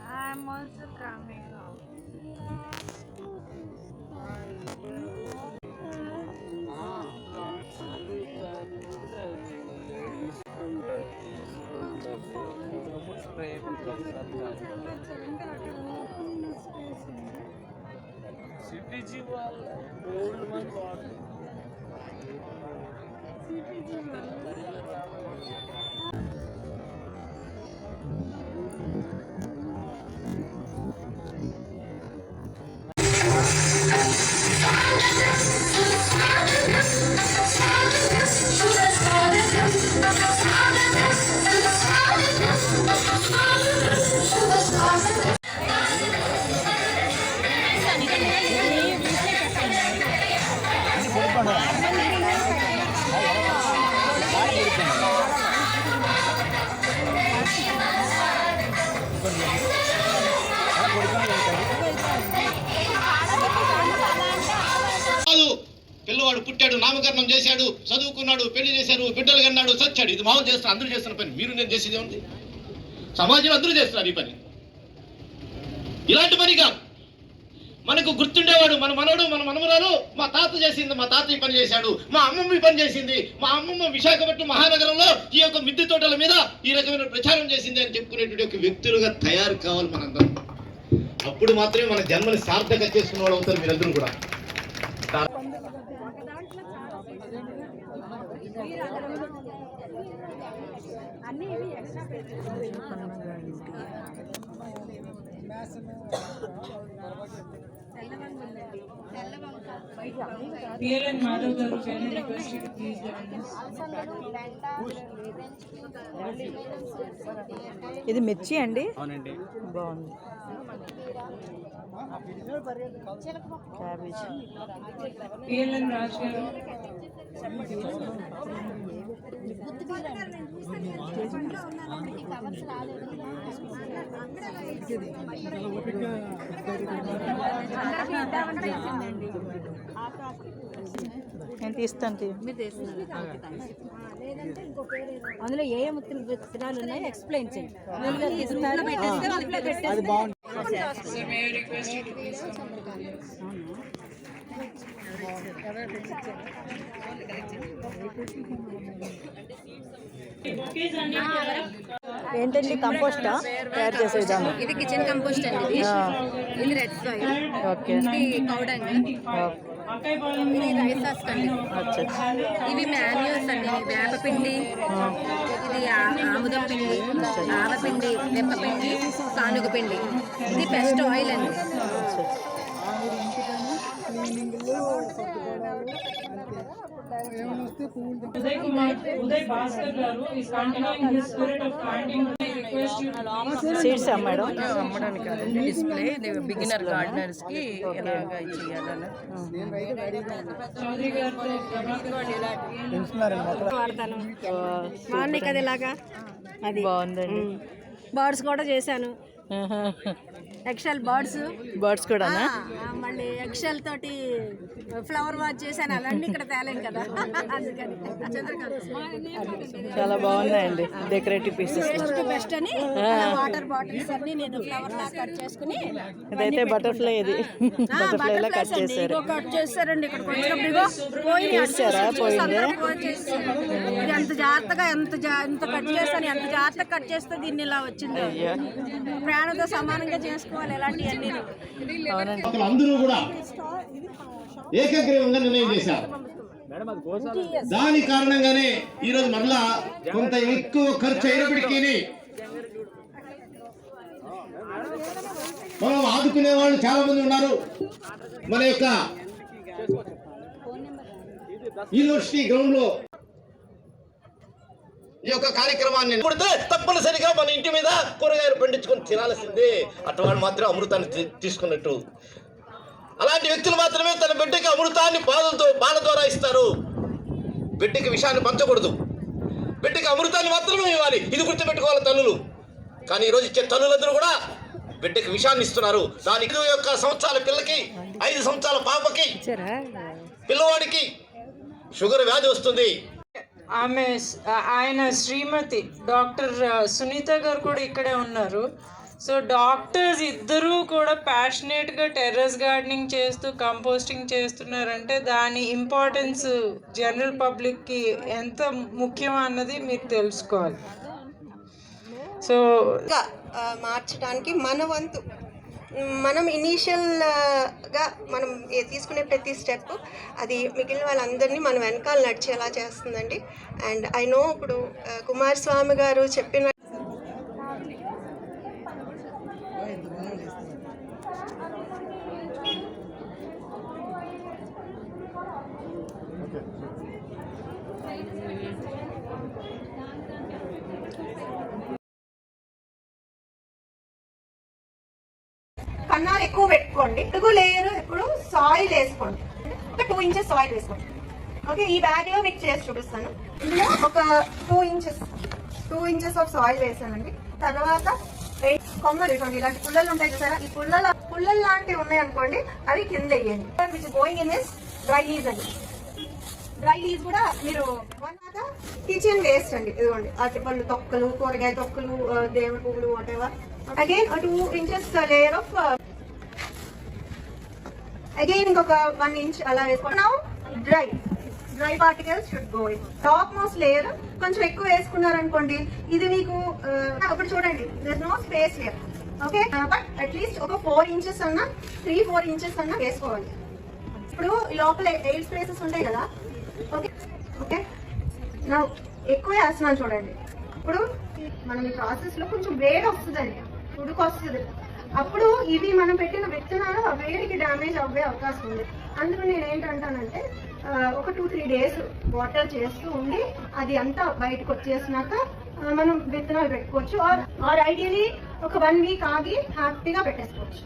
I'm also coming home. సిటీజీ వాళ్ళ old మన సిటీజీ వాడు పుట్టాడు నామకరణం చేశాడు చదువుకున్నాడు పెళ్ళి చేశాడు బిడ్డలు కన్నాడు చచ్చాడు. ఇది మామూలు చేస్తున్నారు అందరూ చేస్తున్న పని. మీరు నేను చేసేది ఉంది సమాజం అందరూ చేస్తున్నారు ఈ పని. ఇలాంటి పని కాదు. మనకు గుర్తుండేవాడు మన మనవడు మన మనమరాలు మా తాత చేసింది మా తాత ఈ పని చేశాడు మా అమ్మమ్మ ఈ పని చేసింది మా అమ్మమ్మ విశాఖపట్నం మహానగరంలో ఈ యొక్క మిద్దె తోటల మీద ఈ రకమైన ప్రచారం చేసింది అని చెప్పుకునేటువంటి ఒక వ్యక్తులుగా తయారు కావాలి మనందరం. అప్పుడు మాత్రమే మన జన్మని సార్థక చేసుకున్న వాళ్ళు అవుతారు మీరందరూ కూడా. అన్ని ఇవి ఎక్స్ట్రా పిఎల్ఎన్ మాధవ్ గారు? ఇది మిర్చి అండి? అవునండి బాగుంది. క్యాబేజ్ పిఎల్ఎన్ రాజ్ గారు. నేను తీస్తాను తీ. అందులో ఏ ఏ ముత్తులు విత్తనాలు ఉన్నాయో ఎక్స్ప్లెయిన్ చేయండి. ఏంటండి కంపోస్టా? తయారు చేసే విధానం ఇది కిచెన్ కంపోస్ట్ అండి ఇది. Red soil okay. ఓకే. ఇవి మాన్యూర్స్ అండి వేపపిండి. ఇది ఆముదం పిండి ఆవపిండి వెప్పపిండి కానుగ పిండి ఇది పెస్ట్ ఆయిల్ అండి. సీడ్స్ మేడం అమ్మడానికి కాదండి డిస్ప్లే బిగినర్ గార్డెనర్స్కి ఎలాగా చేయాలని వాడతాను. మార్నింగ్ అది ఇలాగా? అది. బాగుందండి. బర్డ్స్ కూడా చేశాను. ఎక్షల్ బర్డ్స్ బర్డ్స్ కూడానా? మళ్ళీ ఎక్షల్ తోటి ఫ్లవర్ వాచ్ చేశాను. అలాంటి ఇక్కడ తేలేం కదా. అందుకని. చాలా బాగున్నాయండి డెకరేటివ్ పీసెస్. బెస్ట్ బెస్ట్ అని వాటర్ బాటిల్స్ అన్ని నేను ఫ్లవర్ లా కట్ చేసుకుని ఇదైతే బటర్ఫ్లై ఇది. బటర్ఫ్లై లా కట్ చేశారు? కట్ చేశారండి. ఇక్కడ తీశారా? చూసి చూసి పోయిందే? ఇది ఎంత జాగ్రత్తగా ఎంత ఎంత కట్ చేస్తాను ఎంత జాగ్రత్తగా కట్ చేస్తే దీన్ని ఇలా వచ్చింది. ప్రాణంతో సమానంగా చేసుకోవాలి ఇలాంటివన్నీ. అందరూ కూడా ఏకగ్రీవంగా నిర్ణయం చేశారు. దాని కారణంగానే ఈరోజు మరలా కొంత ఎక్కువ ఖర్చు అయినప్పటికీ మనం ఆదుకునే వాళ్ళు చాలా మంది ఉన్నారు. మన యొక్క యూనివర్సిటీ గ్రౌండ్లో ఈ యొక్క కార్యక్రమాన్ని పుడితే తప్పనిసరిగా మన ఇంటి మీద కూరగాయలు పండించుకొని తినాల్సిందే. అటువంటి మాత్రం అమృతాన్ని తీసుకున్నట్టు అలాంటి వ్యక్తులు మాత్రమే తన బిడ్డకి అమృతాన్ని బాధలతో బాధ ద్వారా ఇస్తారు. బిడ్డకి విషయాన్ని పంచకూడదు. బిడ్డకి అమృతాన్ని మాత్రమే ఇవ్వాలి. ఇది గుర్తుపెట్టుకోవాలి తల్లులు. కానీ ఈరోజు ఇచ్చే తల్లులందరూ కూడా బిడ్డకి విషయాన్ని ఇస్తున్నారు. దాని ఇరవై ఒక్క సంవత్సరాల పిల్లకి ఐదు సంవత్సరాల పాపకి పిల్లవాడికి షుగర్ వ్యాధి వస్తుంది. ఆమె ఆయన శ్రీమతి డాక్టర్ సునీత గారు కూడా ఇక్కడే ఉన్నారు. సో డాక్టర్స్ ఇద్దరూ కూడా ప్యాషనేట్గా టెర్రస్ గార్డెనింగ్ చేస్తూ కంపోస్టింగ్ చేస్తున్నారంటే దాని ఇంపార్టెన్స్ జనరల్ పబ్లిక్కి ఎంత ముఖ్యం అన్నది మీరు తెలుసుకోవాలి. సో మార్చడానికి మన వంతు మనం ఇనీషియల్గా మనం తీసుకునే ప్రతి స్టెప్ అది మిగిలిన వాళ్ళందరినీ మనం వెనకాల నడిచేలా చేస్తుందండి. అండ్ ఐ నో ఇప్పుడు కుమార్ కుమారస్వామి గారు చెప్పిన కన్నా ఎక్కువ పెట్టుకోండి. ఎక్కువ లేయర్ ఇప్పుడు సాయిల్ వేసుకోండి. ఒక టూ ఇంచెస్ సాయిల్ వేసుకోండి. ఓకే ఈ బ్యాగ్లో మీకు చేసి చూపిస్తాను. ఇందులో ఒక two inches two inches of soil వేసానండి. తర్వాత కొమ్మలు ఇవ్వండి. ఇలాంటి పుల్లలు ఉంటాయి చూసారా? ఈ పుల్లల పుల్లలు లాంటివి ఉన్నాయి అనుకోండి అవి కింద వేయండి. Which going in is dry leaves అండి. డ్రై లీజ్ కూడా మీరు కిచెన్ వేస్ట్ అండి. ఇదిగోండి అరటిపళ్ళు తొక్కలు కూరగాయ తొక్కలు ఆ, దేవుడి పువ్వులు whatever again two inches layer of again ఇంకొక వన్ ఇంచ్ అలా వేసుకున్నాం dry dry particles should go topmost layer కొంచెం ఎక్కువ వేసుకున్నారనుకోండి ఇది మీకు అప్పుడు చూడండి there no space layer okay but at least ఒక ఫోర్ ఇంచెస్ అన్నా త్రీ ఫోర్ ఇంచెస్ అన్నా వేసుకోవాలి. ఇప్పుడు లోపల ఎయిట్ స్పేసెస్ ఉంటాయి కదా? ఓకే ఓకే నా ఎక్కువ వేస్తున్నాను చూడండి. ఇప్పుడు మనం ఈ ప్రాసెస్లో కొంచెం వేడి వస్తుందండి. ఉడుకు వస్తుంది అప్పుడు ఇవి మనం పెట్టిన విత్తనాలు ఆ వేడికి డ్యామేజ్ అవ్వే అవకాశం ఉంది. అందుకు నేను ఏంటంటానంటే ఒక టూ త్రీ డేస్ వాటర్ చేస్తూ ఉండి అది అంతా బయటకు వచ్చేసినాక మనం విత్తనాలు పెట్టుకోవచ్చు. ఆర్ ఆర్ ఐడియలీ ఒక వన్ వీక్ ఆగి హ్యాపీగా పెట్టేసుకోవచ్చు.